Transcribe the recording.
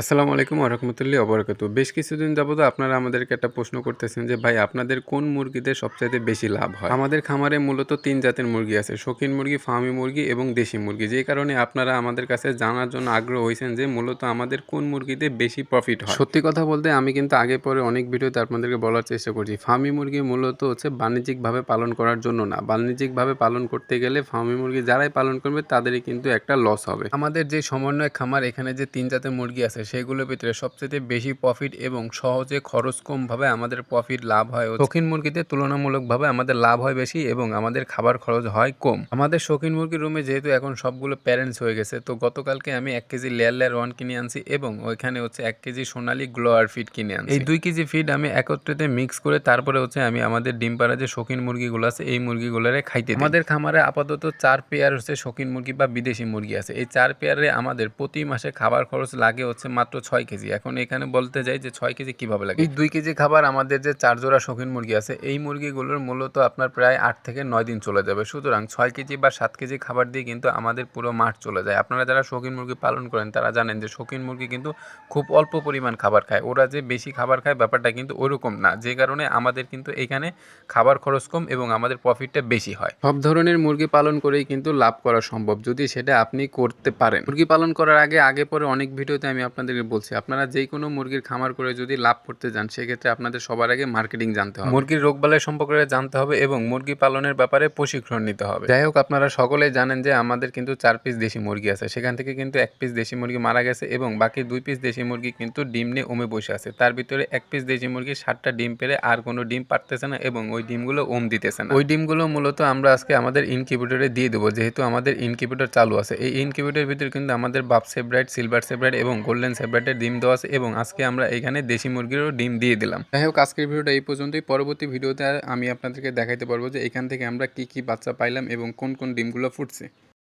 আসসালামু আলাইকুম ওরহমতুল্লাহি অবরাকাতু বেশ কিছুদিন যাবত আপনারা আমাদেরকে একটা প্রশ্ন করতেছেন যে, ভাই, আপনাদের কোন মুরগিতে সবচাইতে বেশি লাভ হয়? আমাদের খামারে মূলত তিন জাতের মুরগি আছে, শৌখিন মুরগি, ফার্মি মুরগি এবং দেশি মুরগি। যে কারণে আপনারা আমাদের কাছে জানার জন্য আগ্রহ হয়েছেন যে, মূলত আমাদের কোন মুরগিতে বেশি প্রফিট হয়। সত্যি কথা বলতে, আমি কিন্তু আগে পরে অনেক ভিডিওতে আপনাদেরকে বলার চেষ্টা করছি। ফার্মি মুরগি মূলত হচ্ছে বাণিজ্যিকভাবে পালন করার জন্য না। বাণিজ্যিকভাবে পালন করতে গেলে ফার্মি মুরগি যারাই পালন করবে, তাদেরই কিন্তু একটা লস হবে। আমাদের যে সমন্বয় খামার, এখানে যে তিন জাতের মুরগি আছে সেগুলোর ভিতরে সবচেয়ে বেশি প্রফিট এবং সহজে খরচ কমভাবে আমাদের প্রফিট লাভ হয় শৌখিন মুরগিতে তুলনামূলকভাবে আমাদের লাভ হয় বেশি এবং আমাদের খাবার খরচ হয় কম। আমাদের শৌখিন মুরগির রুমে যেহেতু এখন সবগুলো প্যারেন্টস হয়ে গেছে তো গতকালকে আমি এক কেজি লেয়ার লেয়ার ওয়ান কিনে আনছি এবং ওইখানে হচ্ছে এক কেজি সোনালি গ্লোয়ার ফিড কিনে আনছি। এই দুই কেজি ফিড আমি একত্রিতে মিক্স করে তারপরে হচ্ছে আমি আমাদের ডিম পাড়া যে শৌখিন মুরগিগুলো আছে এই মুরগিগুলোরে খাইতে আমাদের খামারে আপাতত চার পেয়ার হচ্ছে শৌখিন মুরগি বা বিদেশি মুরগি আছে। এই চার পেয়ারে আমাদের প্রতি মাসে খাবার খরচ লাগে হচ্ছে মাত্র ছয় কেজি। এখন এখানে বলতে যাই যে ছয় কেজি কীভাবে লাগে? এই দুই কেজি খাবার আমাদের যে চার জোড়া শৌখিন মুরগি আছে এই মুরগিগুলোর মূলত আপনার প্রায় আট থেকে নয় দিন চলে যাবে। সুতরাং ছয় কেজি বা সাত কেজি খাবার দিয়ে কিন্তু আমাদের পুরো মাঠ চলে যায়। আপনারা যারা শৌখিন মুরগি পালন করেন তারা জানেন যে শৌখিন মুরগি কিন্তু খুব অল্প পরিমাণ খাবার খায়। ওরা যে বেশি খাবার খায় ব্যাপারটা কিন্তু ওরকম না। যে কারণে আমাদের কিন্তু এখানে খাবার খরচ কম এবং আমাদের প্রফিটটা বেশি হয়। সব ধরনের মুরগি পালন করেই কিন্তু লাভ করা সম্ভব। যদি সেটা আপনি করতে পারেন। মুরগি পালন করার আগে আগে পরে অনেক ভিডিওতে আমি আপনাদেরকে বলছি আপনারা যে কোনো মুরগির খামার করে যদি লাভ করতে যান সেক্ষেত্রে আপনাদের সবার আগে মার্কেটিং জানতে হবে। মুরগির রোগবালাই সম্পর্কে জানতে হবে এবং মুরগি পালনের ব্যাপারে প্রশিক্ষণ নিতে হবে। যাই হোক আপনারা সকলেই জানেন যে আমাদের কিন্তু চার পিস দেশি মুরগি আছে। সেখান থেকে কিন্তু এক পিস দেশি মুরগি মারা গেছে এবং বাকি দুই পিস দেশি মুরগি কিন্তু ডিম নিয়ে ওমে বসে আছে। তার ভিতরে এক পিস দেশি মুরগি ষাটটা ডিম পেরে আর কোনো ডিম পারতেছে না এবং ওই ডিমগুলো ওম দিতেছে না। ওই ডিমগুলো মূলত আমরা আজকে আমাদের ইনকিউবেটরে দিয়ে দেবো। যেহেতু আমাদের ইনকিউবেটর চালু আছে এই ইনকিউবেটরের ভিতরে কিন্তু আমাদের বাপ সেব্রাইট সিলভার সেব্রাইট এবং গোল্ডেন সেব্রাইটের ডিম দেওয়া আছে এবং আজকে আমরা এখানে দেশি মুরগিরও ডিম দিয়ে দিলাম। যাই হোক, আজকের ভিডিওটা এই পর্যন্তই। পরবর্তী ভিডিওতে আমি আপনাদেরকে দেখাইতে পারব যে এখান থেকে আমরা কি কি বাচ্চা পাইলাম এবং কোন কোন ডিমগুলো ফুটছে।